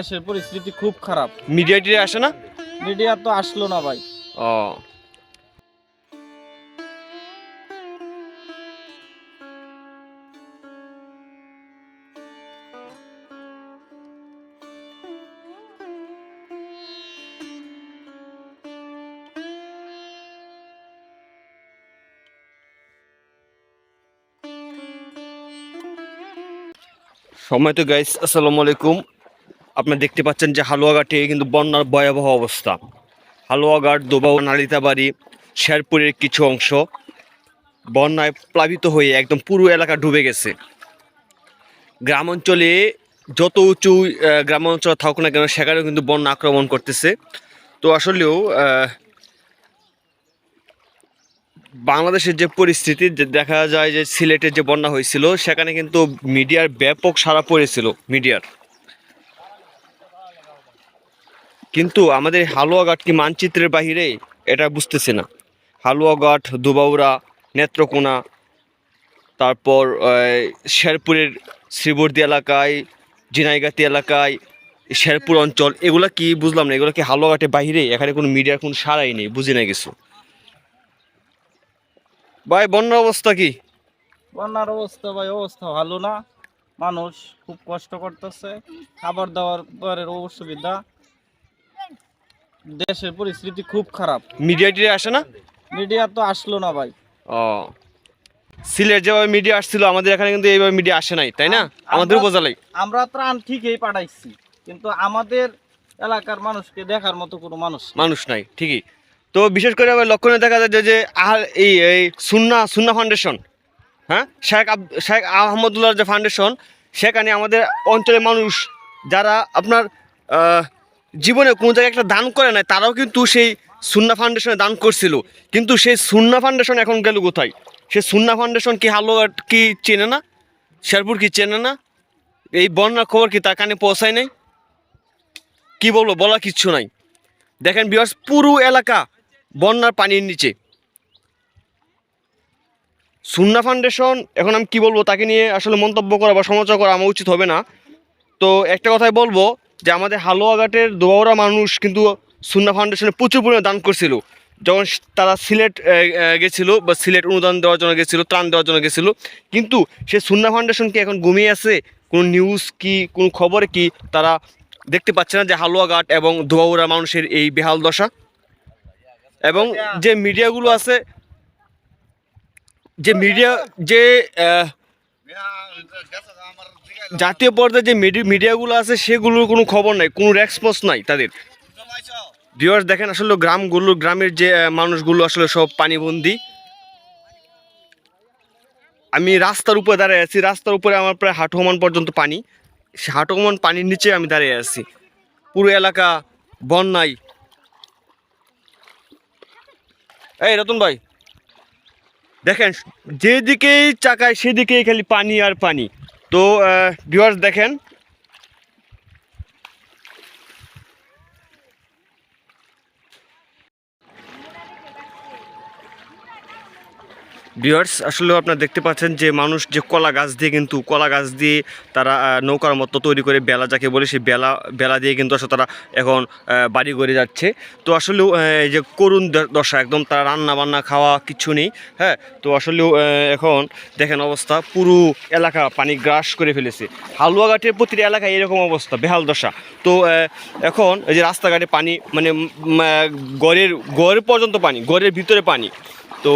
দেশের পরিস্থিতি খুব খারাপ। মিডিয়া টিডিয়া আসে না? মিডিয়া তো আসলো না ভাই। ও। সময় তো গাইস আসসালামু আলাইকুম। আপনারা দেখতে পাচ্ছেন যে হালুয়াঘাটে কিন্তু বন্যার ভয়াবহ অবস্থা। হালুয়াঘাট, দোবাউ, নালিতাবাড়ি, শেরপুরের কিছু অংশ বন্যায় প্লাবিত হয়ে একদম পুরো এলাকা ডুবে গেছে। গ্রাম অঞ্চলে যত উঁচু গ্রাম অঞ্চল থাকুক না কেন, সেখানেও কিন্তু বন্যা আক্রমণ করতেছে। তো আসলেও বাংলাদেশের যে পরিস্থিতি, যে দেখা যায় যে সিলেটের যে বন্যা হয়েছিল, সেখানে কিন্তু মিডিয়ার ব্যাপক সারা পড়েছিল, মিডিয়ার। কিন্তু আমাদের হালুয়াঘাট কি মানচিত্রের বাহিরে? এটা বুঝতেছে না। হালুয়াঘাট দুবাউরা, নেত্রকোনা, তারপর শেরপুরের শ্রীবর্দী এলাকায় জিনাইগাতি এলাকায়, শেরপুর অঞ্চল, এগুলা কি বুঝলাম না, এগুলো কি হালুয়াঘাটের বাহিরে? এখানে কোনো মিডিয়ার কোনো সারাই নেই, বুঝি না কিছু। ভাই, বন্যার অবস্থা কি? বন্যার অবস্থা ভাই, অবস্থা ভালো না। মানুষ খুব কষ্ট করতেছে। খাবার দাবার অসুবিধা। দেশের পরিস্থিতি খুব খারাপ। মিডিয়া টিডিয়া আসে না? মিডিয়া তো আসলো না ভাই। ও। সিলেট যেভাবে মিডিয়া আসছিল আমাদের এখানে কিন্তু এইভাবে মিডিয়া আসে নাই তাই না? আমাদের আমরা- উপজেলায় আমরা ত্রাণ ঠিকই পাঠাইছি কিন্তু আমাদের এলাকার মানুষকে দেখার মতো কোনো মানুষ মানুষ নাই ঠিকই। তো বিশেষ করে আবার লক্ষণে দেখা যায় যে যে আহ এই এই সুন্না সুন্না ফাউন্ডেশন হ্যাঁ? শেখ আব শেখ আহমদুল্লাহ যে ফাউন্ডেশন সেখানে আমাদের অঞ্চলের মানুষ যারা আপনার জীবনে কোনো জায়গায় একটা দান করে নাই, তারাও কিন্তু সেই সুন্না ফাউন্ডেশনে দান করছিল। কিন্তু সেই সুন্না ফাউন্ডেশন এখন গেল কোথায়? সেই সুন্না ফাউন্ডেশন কি হালুয়াট কি চেনে না? শেরপুর কি চেনে না? এই বন্যার খবর কি তার কানে পৌঁছায় নাই? কি বলব বলা কিচ্ছু নাই। দেখেন বিহার পুরো এলাকা বন্যার পানির নিচে। সুন্না ফাউন্ডেশন এখন আমি কি বলব, তাকে নিয়ে আসলে মন্তব্য করা বা সমালোচনা করা আমার উচিত হবে না। তো একটা কথাই বলব যে আমাদের হালুয়াঘাটের দোয়ারা মানুষ কিন্তু সুন্না ফাউন্ডেশনে প্রচুর পরিমাণে দান করছিল। যখন তারা সিলেট গেছিল বা সিলেট অনুদান দেওয়ার জন্য গেছিল, ত্রাণ দেওয়ার জন্য গেছিল। কিন্তু সে সুন্না ফাউন্ডেশন কি এখন ঘুমিয়ে আছে? কোনো নিউজ কি, কোনো খবরে কি তারা দেখতে পাচ্ছে না যে হালুয়াঘাট এবং দোয়াউরা মানুষের এই বেহাল দশা? এবং যে মিডিয়াগুলো আছে, যে মিডিয়া, যে জাতীয় পর্যায়ে যে মিডি- মিডিয়াগুলো আছে, সেগুলোর কোনো খবর নাই, কোনো রেসপন্স নাই তাদের। ভিউয়ার্স দেখেন আসলে গ্রামগুলো, গ্রামের যে মানুষগুলো আসলে সব পানিবন্দি। আমি রাস্তার উপরে দাঁড়িয়ে আছি, রাস্তার উপরে আমার প্রায় হাঁটু সমান পর্যন্ত পানি। সে হাঁটু সমান পানির নিচে আমি দাঁড়িয়ে আছি। পুরো এলাকা বন্যায়। এই রতন ভাই, দেখেন, যেদিকেই চাকায় সেদিকেই খালি পানি আর পানি। তো ভিউয়ার্স দেখেন ভিউয়ার্স আসলে আপনারা দেখতে পাচ্ছেন যে মানুষ যে কলা গাছ দিয়ে কিন্তু কলা গাছ দিয়ে তারা নৌকার মতো তৈরি করে বেলা, যাকে বলে সেই বেলা বেলা দিয়ে কিন্তু আসলে তারা এখন বাড়ি করে যাচ্ছে। তো আসলেও এই যে করুণ দশা, একদম তারা রান্না বান্না খাওয়া কিছু নেই হ্যাঁ? তো আসলেও এখন দেখেন অবস্থা, পুরো এলাকা পানি গ্রাস করে ফেলেছে। হালুয়াঘাটের প্রতিটা এলাকায় এরকম অবস্থা, বেহাল দশা। তো এখন এই যে রাস্তাঘাটে পানি মানে গড়ের, গড় পর্যন্ত পানি, গড়ের ভিতরে পানি। তো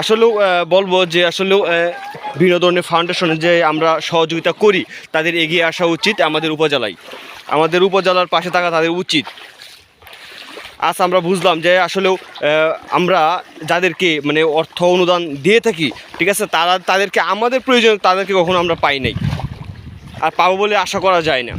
আসলেও বলব যে আসলেও ধরনের ফাউন্ডেশনে যে আমরা সহযোগিতা করি, তাদের এগিয়ে আসা উচিত আমাদের উপজেলায়। আমাদের উপজেলার পাশে থাকা তাদের উচিত। আজ আমরা বুঝলাম যে আসলেও আমরা যাদেরকে মানে অর্থ অনুদান দিয়ে থাকি, ঠিক আছে, তারা তাদেরকে আমাদের প্রয়োজন, তাদেরকে কখনো আমরা পাই নাই। আর পাবো বলে আশা করা যায় না।